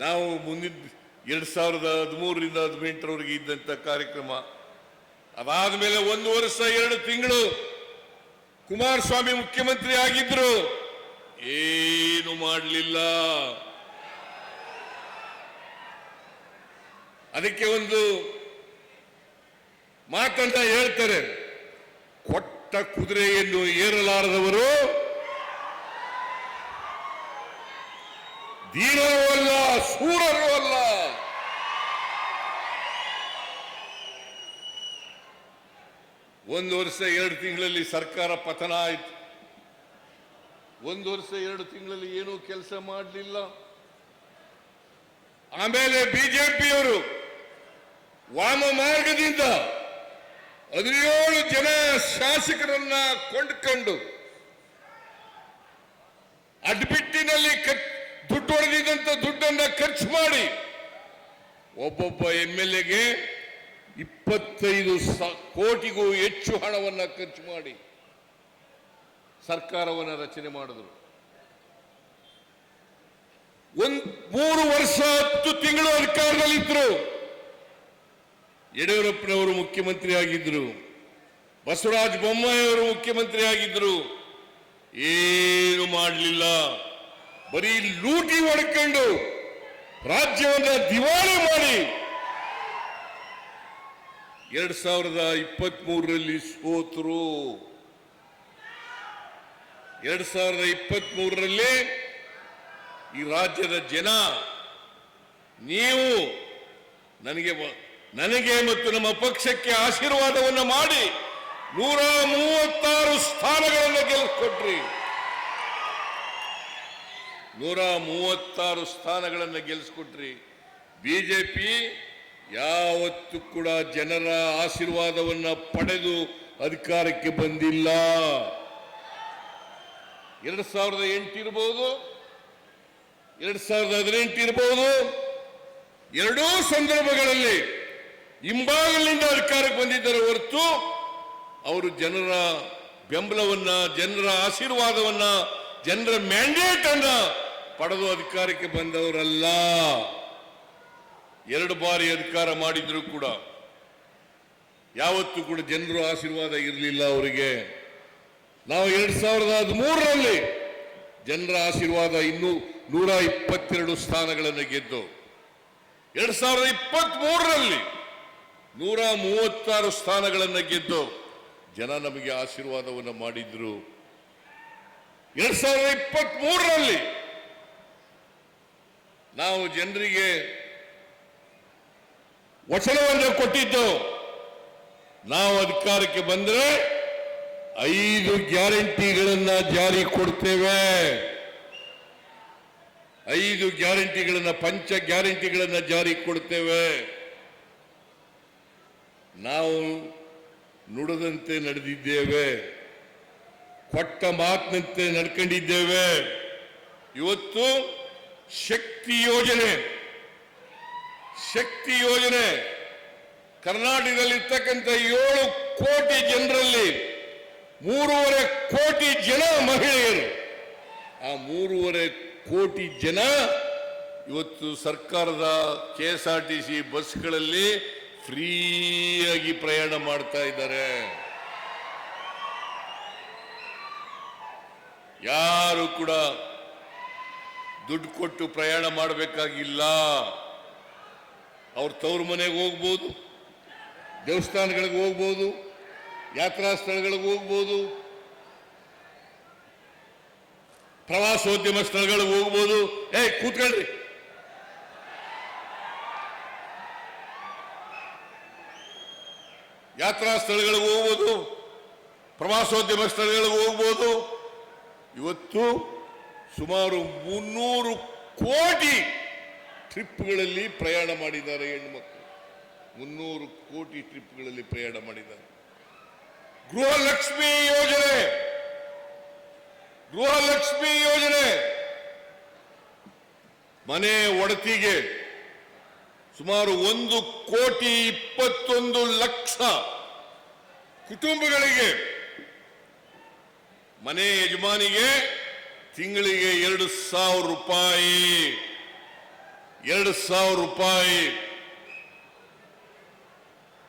ನಾವು ಮುಂದಿನ ಎರಡ್ ಸಾವಿರದ ಹದಿಮೂರರಿಂದ ಹದಿನೆಂಟರವರೆಗೆ ಇದ್ದಂತ ಕಾರ್ಯಕ್ರಮ. ಅದಾದ ಮೇಲೆ ಒಂದು ವರ್ಷ, ಎರಡು ತಿಂಗಳು ಕುಮಾರಸ್ವಾಮಿ ಮುಖ್ಯಮಂತ್ರಿ ಆಗಿದ್ರು. ಏನು ಮಾಡಲಿಲ್ಲ. ಅದಕ್ಕೆ ಒಂದು ಮಾತಂತ ಹೇಳ್ತಾರೆ. ಕೊಟ್ಟ ಕುದುರೆಯನ್ನು ಏರಲಾರದವರು ಧೀರರೂ ಶೂರರೂ ಅಲ್ಲ. ಒಂದು ವರ್ಷ ಎರಡು ತಿಂಗಳಲ್ಲಿ ಸರ್ಕಾರ ಪತನ ಆಯಿತು. ಒಂದು ವರ್ಷ ಎರಡು ತಿಂಗಳಲ್ಲಿ ಏನೂ ಕೆಲಸ ಮಾಡಲಿಲ್ಲ. ಆಮೇಲೆ ಬಿಜೆಪಿಯವರು ವಾಮ ಮಾರ್ಗದಿಂದ ಹದಿನೇಳು ಜನ ಶಾಸಕರನ್ನ ಕೊಂಡ್ಕೊಂಡು ಅಡ್ಬಿಟ್ಟಿನಲ್ಲಿ ಖರ್- ದುಡ್ಡು ದುಡ್ಡನ್ನ ಖರ್ಚು ಮಾಡಿ ಒಬ್ಬೊಬ್ಬ ಎಂ ಎಲ್ ಎಗೆ ಇಪ್ಪತ್ತೈದು ಕೋಟಿಗೂ ಹೆಚ್ಚು ಹಣವನ್ನ ಖರ್ಚು ಮಾಡಿ ಸರ್ಕಾರವನ್ನು ರಚನೆ ಮಾಡಿದ್ರು. ಒಂದ್ ಮೂರು ವರ್ಷ ಹತ್ತು ತಿಂಗಳು ಅಧಿಕಾರದಲ್ಲಿದ್ರು. ಯಡಿಯೂರಪ್ಪನವರು ಮುಖ್ಯಮಂತ್ರಿ ಆಗಿದ್ರು. ಬಸವರಾಜ ಬೊಮ್ಮಾಯಿ ಅವರು ಮುಖ್ಯಮಂತ್ರಿ ಆಗಿದ್ರು. ಏನು ಮಾಡಲಿಲ್ಲ. ಬರೀ ಲೂಟಿ ಹೊಡ್ಕೊಂಡು ರಾಜ್ಯವನ್ನ ದಿವಾಳಿ ಮಾಡಿ. ಎರಡ್ ಸಾವಿರದ ಇಪ್ಪತ್ತ್ ಮೂರರಲ್ಲಿ ಸೋತರು. ಎರಡ್ ಸಾವಿರದ ಇಪ್ಪತ್ತ್ ಮೂರರಲ್ಲಿ ಈ ರಾಜ್ಯದ ಜನ, ನೀವು ನನಗೆ ನನಗೆ ಮತ್ತು ನಮ್ಮ ಪಕ್ಷಕ್ಕೆ ಆಶೀರ್ವಾದವನ್ನು ಮಾಡಿ ನೂರ ಮೂವತ್ತಾರು ಸ್ಥಾನಗಳನ್ನು ಗೆಲ್ಲಿಸ್ಕೊಟ್ರಿ ನೂರ ಮೂವತ್ತಾರು ಸ್ಥಾನಗಳನ್ನು ಗೆಲ್ಲಿಸ್ಕೊಟ್ರಿ ಪಿ ಯಾವತ್ತೂ ಕೂಡ ಜನರ ಆಶೀರ್ವಾದವನ್ನ ಪಡೆದು ಅಧಿಕಾರಕ್ಕೆ ಬಂದಿಲ್ಲ. ಎರಡು ಸಾವಿರದ ಎಂಟು ಇರಬಹುದು ಎರಡು ಸಾವಿರದ ಹದಿನೆಂಟು ಇರಬಹುದು ಎರಡೂ ಸಂದರ್ಭಗಳಲ್ಲಿ ಹಿಂಭಾಗಲಿಂದ ಅಧಿಕಾರಕ್ಕೆ ಬಂದಿದ್ದಾರೆ ಹೊರತು ಅವರು ಜನರ ಬೆಂಬಲವನ್ನ, ಜನರ ಆಶೀರ್ವಾದವನ್ನ, ಜನರ ಮ್ಯಾಂಡೇಟ್ ಅನ್ನ ಪಡೆದು ಅಧಿಕಾರಕ್ಕೆ ಬಂದವರಲ್ಲ. ಎರಡು ಬಾರಿ ಅಧಿಕಾರ ಮಾಡಿದ್ರು ಕೂಡ ಯಾವತ್ತೂ ಕೂಡ ಜನರು ಆಶೀರ್ವಾದ ಇರಲಿಲ್ಲ ಅವರಿಗೆ. ನಾವು ಎರಡ್ ಸಾವಿರದ ಹದಿಮೂರರಲ್ಲಿ ಜನರ ಆಶೀರ್ವಾದ ಇನ್ನೂ ನೂರ ಇಪ್ಪತ್ತೆರಡು ಸ್ಥಾನಗಳನ್ನು ಗೆದ್ದು, ಎರಡ್ ಸಾವಿರದ ಇಪ್ಪತ್ತ್ ಮೂರರಲ್ಲಿ ನೂರ ಮೂವತ್ತಾರು ಸ್ಥಾನಗಳನ್ನು ಗೆದ್ದು ಜನ ನಮಗೆ ಆಶೀರ್ವಾದವನ್ನು ಮಾಡಿದ್ರು. ಎರಡ್ ಸಾವಿರದ ಇಪ್ಪತ್ತ್ ಮೂರರಲ್ಲಿ ನಾವು ಜನರಿಗೆ ವಚನವನ್ನು ಕೊಟ್ಟಿದ್ದು, ನಾವು ಅಧಿಕಾರಕ್ಕೆ ಬಂದರೆ ಐದು ಗ್ಯಾರಂಟಿಗಳನ್ನ ಜಾರಿ ಕೊಡ್ತೇವೆ. ಐದು ಗ್ಯಾರಂಟಿಗಳನ್ನ, ಪಂಚ ಗ್ಯಾರಂಟಿಗಳನ್ನ ಜಾರಿ ಕೊಡ್ತೇವೆ. ನಾವು ನುಡಿದಂತೆ ನಡೆದಿದ್ದೇವೆ. ಕೊಟ್ಟ ಮಾತಿನಂತೆ ನಡ್ಕೊಂಡಿದ್ದೇವೆ. ಇವತ್ತು ಶಕ್ತಿ ಯೋಜನೆ. ಶಕ್ತಿ ಯೋಜನೆ. ಕರ್ನಾಟಕದಲ್ಲಿರ್ತಕ್ಕಂಥ ಏಳು ಕೋಟಿ ಜನರಲ್ಲಿ ಮೂರುವರೆ ಕೋಟಿ ಜನ ಮಹಿಳೆಯರು. ಆ ಮೂರುವರೆ ಕೋಟಿ ಜನ ಇವತ್ತು ಸರ್ಕಾರದ K S R T C ಬಸ್ಗಳಲ್ಲಿ ಫ್ರೀಯಾಗಿ ಪ್ರಯಾಣ ಮಾಡ್ತಾ ಇದ್ದಾರೆ. ಯಾರು ಕೂಡ ದುಡ್ಡು ಕೊಟ್ಟು ಪ್ರಯಾಣ ಮಾಡಬೇಕಾಗಿಲ್ಲ. ಅವ್ರ ತವ್ರ ಮನೆಗೆ ಹೋಗ್ಬೋದು, ದೇವಸ್ಥಾನಗಳಿಗೆ ಹೋಗ್ಬೋದು ಯಾತ್ರಾ ಸ್ಥಳಗಳಿಗೆ ಹೋಗ್ಬೋದು, ಪ್ರವಾಸೋದ್ಯಮ ಸ್ಥಳಗಳಿಗೆ ಹೋಗ್ಬೋದು. ಏ ಕೂತ್ಕೊಳ್ರಿ. ಯಾತ್ರಾ ಸ್ಥಳಗಳಿಗೆ ಹೋಗ್ಬೋದು, ಪ್ರವಾಸೋದ್ಯಮ ಸ್ಥಳಗಳಿಗೆ ಹೋಗ್ಬೋದು. ಇವತ್ತು ಸುಮಾರು ಮುನ್ನೂರು ಕೋಟಿ ಟ್ರಿಪ್ಗಳಲ್ಲಿ ಪ್ರಯಾಣ ಮಾಡಿದ್ದಾರೆ ಹೆಣ್ಮಕ್ಳು ಮುನ್ನೂರು ಕೋಟಿ ಟ್ರಿಪ್ಗಳಲ್ಲಿ ಪ್ರಯಾಣ ಮಾಡಿದ್ದಾರೆ. ಗೃಹಲಕ್ಷ್ಮಿ ಯೋಜನೆ! ಗೃಹಲಕ್ಷ್ಮಿ ಯೋಜನೆ! ಮನೆ ಒಡತಿಗೆ ಸುಮಾರು ಒಂದು ಕೋಟಿ ಇಪ್ಪತ್ತೊಂದು ಲಕ್ಷ ಕುಟುಂಬಗಳಿಗೆ ಮನೆ ಯಜಮಾನಿಗೆ ತಿಂಗಳಿಗೆ ಎರಡು ಸಾವಿರ ರೂಪಾಯಿ, ಎರಡು ಸಾವಿರ ರೂಪಾಯಿ.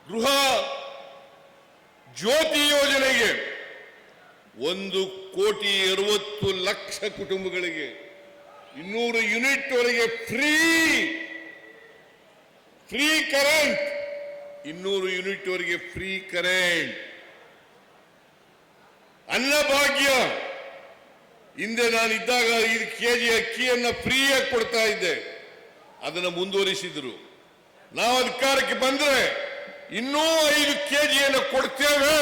ಗೃಹ ಜ್ಯೋತಿ ಯೋಜನೆಗೆ ಒಂದು ಕೋಟಿ ಅರವತ್ತು ಲಕ್ಷ ಕುಟುಂಬಗಳಿಗೆ ಇನ್ನೂರು ಯೂನಿಟ್ ವರೆಗೆ ಫ್ರೀ ಫ್ರೀ ಕರೆಂಟ್. ಇನ್ನೂರು ಯೂನಿಟ್ ವರೆಗೆ ಫ್ರೀ ಕರೆಂಟ್. ಅನ್ನಭಾಗ್ಯ ಹಿಂದೆ ನಾನು ಇದ್ದಾಗ ಐದು ಕೆಜಿ ಅಕ್ಕಿಯನ್ನ ಫ್ರೀಯಾಗಿ ಕೊಡ್ತಾ ಇದ್ದೆ. ಅದನ್ನು ಮುಂದುವರಿಸಿದ್ರು. ನಾವು ಅಧಿಕಾರಕ್ಕೆ ಬಂದ್ರೆ ಇನ್ನೂ ಐದು ಕೆ ಜಿಯನ್ನು ಕೊಡ್ತೇವೆ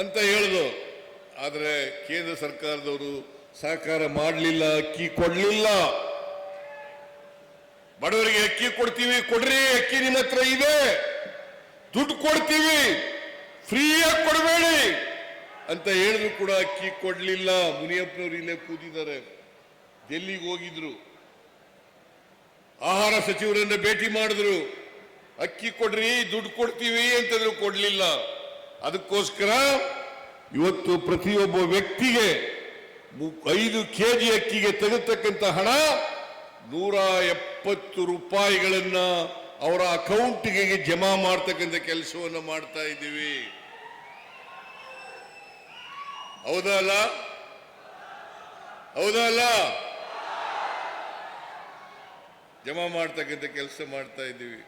ಅಂತ ಹೇಳಿದ್ರು. ಆದರೆ ಕೇಂದ್ರ ಸರ್ಕಾರದವರು ಸಹಕಾರ ಮಾಡಲಿಲ್ಲ, ಅಕ್ಕಿ ಕೊಡಲಿಲ್ಲ. ಬಡವರಿಗೆ ಅಕ್ಕಿ ಕೊಡ್ತೀವಿ, ಕೊಡ್ರಿ, ಅಕ್ಕಿ ನಿನ್ನ ಹತ್ರ ಇದೆ. ದುಡ್ಡು ಕೊಡ್ತೀವಿ, ಫ್ರೀಯಾಗಿ ಕೊಡಬೇಡಿ. ಅಂತ ಹೇಳಿದ್ರು ಕೂಡ ಅಕ್ಕಿ ಕೊಡ್ಲಿಲ್ಲ. ಮುನಿಯಪ್ಪನವರು ಇಲ್ಲೇ ಕೂತಿದ್ದಾರೆ. ಡೆಲ್ಲಿಗೆ ಹೋಗಿದ್ರು. ಆಹಾರ ಸಚಿವರನ್ನ ಭೇಟಿ ಮಾಡಿದ್ರು. ಅಕ್ಕಿ ಕೊಡ್ರಿ, ದುಡ್ಡು ಕೊಡ್ತೀವಿ ಅಂತಂದ್ರು ಕೊಡ್ಲಿಲ್ಲ. ಅದಕ್ಕೋಸ್ಕರ ಇವತ್ತು ಪ್ರತಿಯೊಬ್ಬ ವ್ಯಕ್ತಿಗೆ ಐದು ಕೆಜಿ ಅಕ್ಕಿಗೆ ತೆಗೆತಕ್ಕಂತ ಹಣ ನೂರ ಎಪ್ಪತ್ತು ರೂಪಾಯಿಗಳನ್ನ ಅವರ ಅಕೌಂಟ್ಗೆ ಜಮಾ ಮಾಡ್ತಕ್ಕಂಥ ಕೆಲಸವನ್ನು ಮಾಡ್ತಾ ಇದ್ದೀವಿ. ಹೌದಾ ಅಲ್ಲ ಹೌದಾ ಅಲ್ಲ ಜಮಾ ಮಾಡ್ತಕ್ಕಂಥ ಕೆಲಸ ಮಾಡ್ತಾ ಇದ್ದೀವಿ.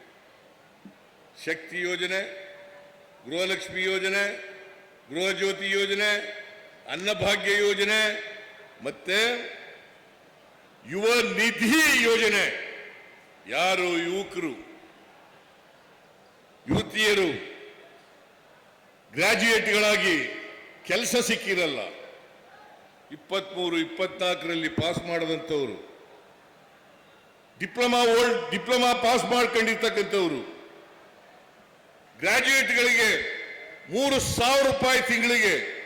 ಶಕ್ತಿ ಯೋಜನೆ, ಗೃಹಲಕ್ಷ್ಮಿ ಯೋಜನೆ ಗೃಹ ಜ್ಯೋತಿ ಯೋಜನೆ, ಅನ್ನಭಾಗ್ಯ ಯೋಜನೆ, ಮತ್ತೆ ಯುವ ನಿಧಿ ಯೋಜನೆ. ಯಾರು ಯುವಕರು? ಯುವತಿಯರು ಗ್ರಾಜ್ಯುಯೇಟ್ಗಳಾಗಿ ಕೆಲಸ ಸಿಕ್ಕಿರಲ್ಲ. ಇಪ್ಪತ್ಮೂರು, ಇಪ್ಪತ್ನಾಲ್ಕರಲ್ಲಿ ಪಾಸ್ ಮಾಡದಂಥವ್ರು. ಡಿಪ್ಲೊಮಾ ಓಲ್ಡ್, ಡಿಪ್ಲೊಮಾ ಪಾಸ್ ಮಾಡ್ಕೊಂಡಿರ್ತಕ್ಕಂಥವ್ರು. ಗ್ರಾಜ್ಯುಯೇಟ್ಗಳಿಗೆ ಮೂರು ಸಾವಿರ ರೂಪಾಯಿ ತಿಂಗಳಿಗೆ